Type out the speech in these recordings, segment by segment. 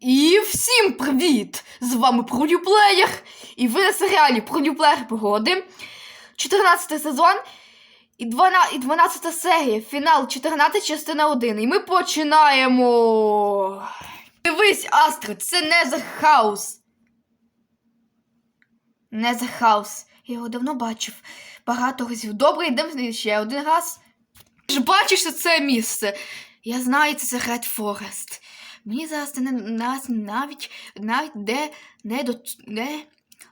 І всім привіт! З вами Пролюплеєр. І ви на серіалі Пролюплеєр погоди. 14 сезон і 12, і 12 серія. Фінал 14, частина 1. І ми починаємо. Дивись, Астрид, це не The House. Не The House. Я його давно бачив. Багато разів. Добре, йдемо ще один раз. Ти ж бачиш це місце. Я знаю, це Red Forest. Мені зараз не нас навіть навіть де не до не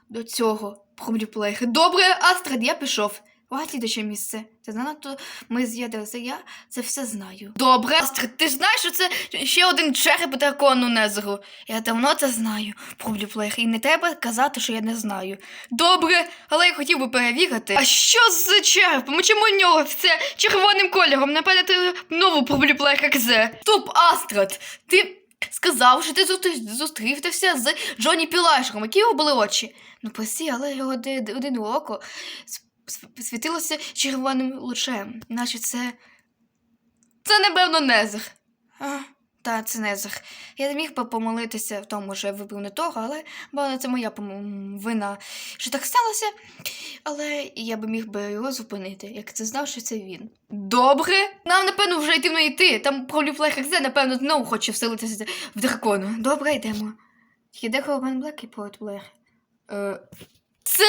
до цього проблюплеєр. Добре, Астрид, я пішов. Ще місце. Це занадто ми з'їдалися. Я це все знаю. Добре, Астрид, ти ж знаєш, що це ще один череп дракону Незеру. Я давно це знаю, проблюплеєр, і не треба казати, що я не знаю. Добре, але я хотів би перевірити. А що з черепом? Чому в нього все червоним кольором? Напевне, ти нову проблюплеєр як зе. Стоп, Астрид, ти сказав, що ти зустрівся з Джоні Пілашером. Які його були очі? Ну, прості, але його один око світилося червоним лучем. Наче це. Це, напевно, Незер. А, та, це Незер. Я не міг би помолитися в тому, що я вибрав не того, але бо це моя вина, що так сталося. Але я би міг би його зупинити, як це знав, що це він. Добре. Нам, напевно, вже йти йти. Там пролюфлех Екзе, напевно, знову хоче вселитися в дракона. Добре, йдемо. Тільки де Блек і Пролюфлех? Е, це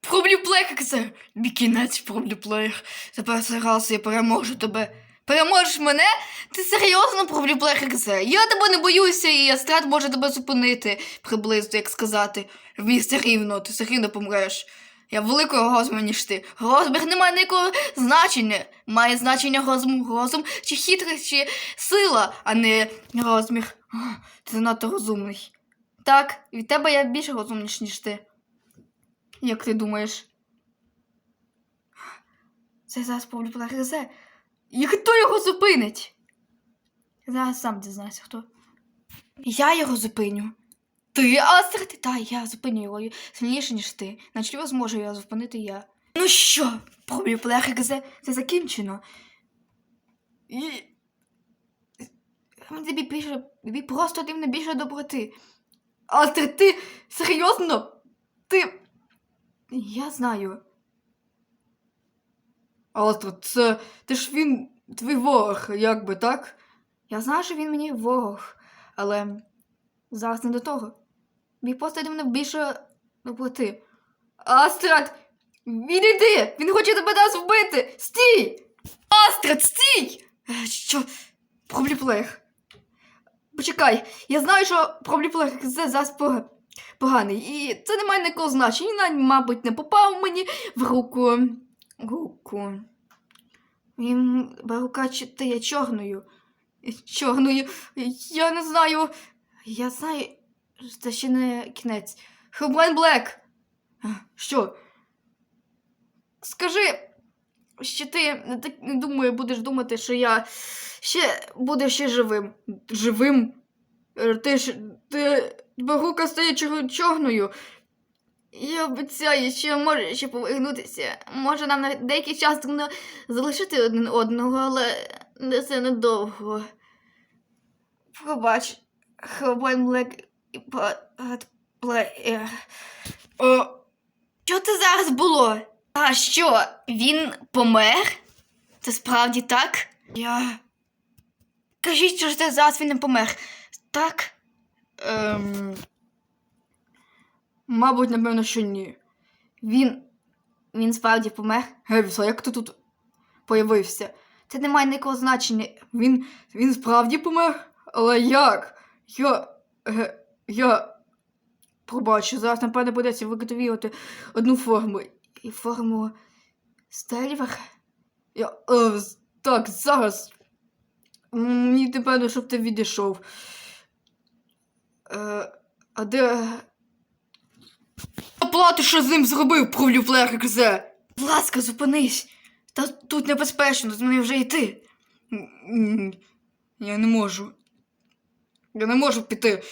Проблюплех Екзе. Мій кінець Проблюплех. Тепер цей раз я переможу тебе. Переможеш мене? Ти серйозно Проблюплех Екзе? Я тебе не боюся, і Астрад може тебе зупинити, приблизно, як сказати. Мій все рівно, ти все рівно помреш. Я великого розміру, ніж ти. Розмір не має ніякого значення. Має значення розум, розум чи хитрість, чи сила, а не розмір. Ти занадто розумний. Так, від тебе я більше розумніш, ніж ти. Як ти думаєш? Це зараз повлюбила гризе. І хто його зупинить? Зараз сам дізнайся, хто. Я його зупиню. Ти, Астрид? Та, я зупиню його сильніше, ніж ти. Наче його зможу його зупинити я. Ну що, проблюплех це, це закінчено. І... Тобі більше, тобі просто тим не більше доброти. Астрид, ти серйозно? Ти. Я знаю. Астрид, це. Ти ж він твій ворог, як би, так? Я знаю, що він мені ворог, але зараз не до того. Мій просто мене більше доброти. Астрад! Він іде! Він хоче тебе нас вбити! Стій! Астрад, стій! Е, Що? Пробліплех. Почекай, я знаю, що пробліплех це зараз пога- поганий. І це не має ніякого значення. Він, мабуть, не попав мені в руку. Руку. Він рука чи- та є чорною. Чорною. Я не знаю. Я знаю. Це ще не кінець. Хелблайн Блек. Що? Скажи, що ти не думаю, будеш думати, що я ще буду ще живим. Живим? Е, Ти ж ти рука стає чор- чорною. Я обіцяю, що може ще повернутися. Може нам на деякий час залишити один одного, але не це недовго. Пробач, Хелблайн Блек. О, що це зараз було? А що, він помер? Це справді так? Я. Кажіть, що ж це зараз він не помер. Так? Ем... Мабуть, напевно, що ні. Він. Він справді помер. Гевіса, як ти тут появився? Це не має ніякого значення. Він. Він справді помер? Але як? Я. Ге, я. Пробачу, зараз, напевно, придеться виготовлювати одну форму. І форму. Стельвер? Я. Е, з- так, зараз. Мені напевно, щоб ти відійшов. Е, а де. Оплати, що з ним зробив, провлюфлер Екзе? Будь ласка, зупинись. Та тут небезпечно, з мене вже йти. Я не можу. Я не можу піти.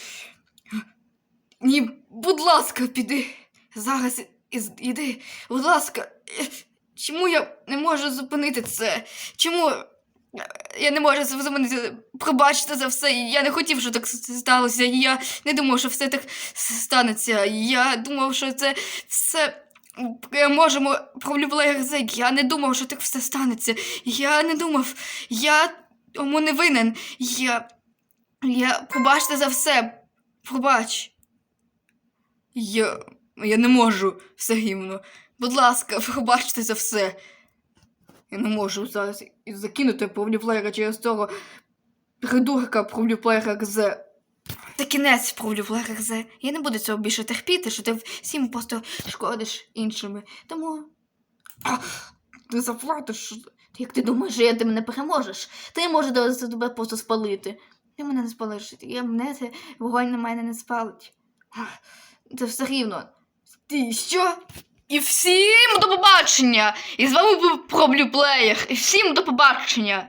Ні, будь ласка, піди. Зараз іди. Будь ласка. Е, Чому я не можу зупинити це? Чому Я не можу зупинити. Пробачте за все. Я не хотів, що так сталося. Я не думав, що все так станеться. Я думав, що це все. Можемо проблюблеєр зек. Я не думав, що так все станеться. Я не думав. Я тому не винен. Я. Я. Пробачте за все. Пробач. Я. Я не можу все гімно. Будь ласка, пробачте за все. Я не можу зараз закинути проблюплеєра через того придурка проблюплеєра ГЗ. Це кінець проблюплеєра ГЗ. Я не буду цього більше терпіти, що ти всім просто шкодиш іншими. Тому. Ти заплатиш. Як ти думаєш, що я ти мене переможеш? Ти може довести тебе просто спалити. Ти мене не спалиш. Я мене вогонь на мене не спалить. Це все рівно. Ти що? І всім до побачення! І з вами був Проблюплеєр. І всім до побачення!